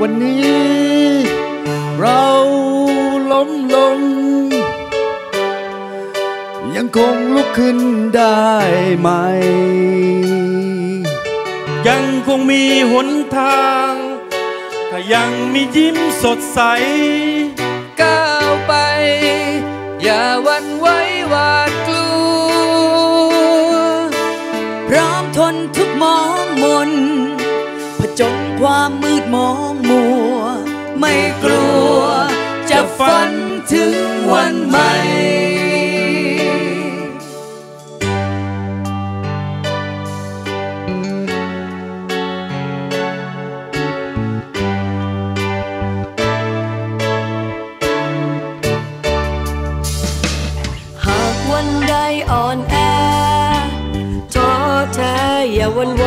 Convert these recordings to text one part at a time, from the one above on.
วันนี้ เราล้มลง ยังคงลุกขึ้นได้ไหม ยังคงมีหนทาง ถ้ายังมียิ้มสดใส ก้าวไป อย่าหวันไหว้หวาดกลัว พร้อมทนทุกมองมน จญความมืดมองมัว ไม่กลัวจะฝันถึงวันใหม่หากวันใดอ่อนแอท้อแท้อย่าวันไหว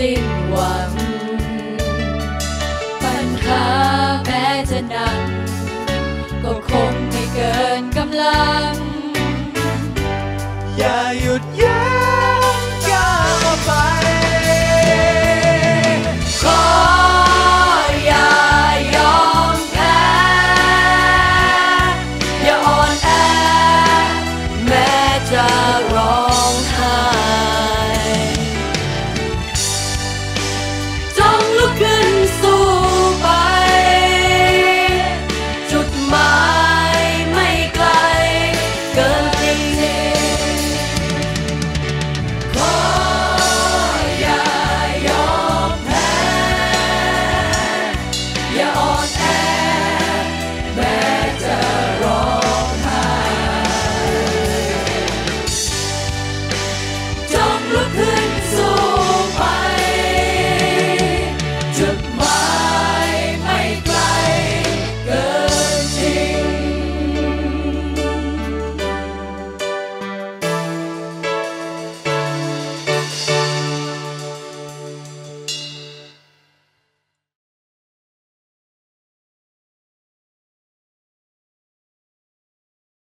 สิ้นหวัง ปัญหาแม้จะหนักก็คงไม่เกินกำลัง อย่า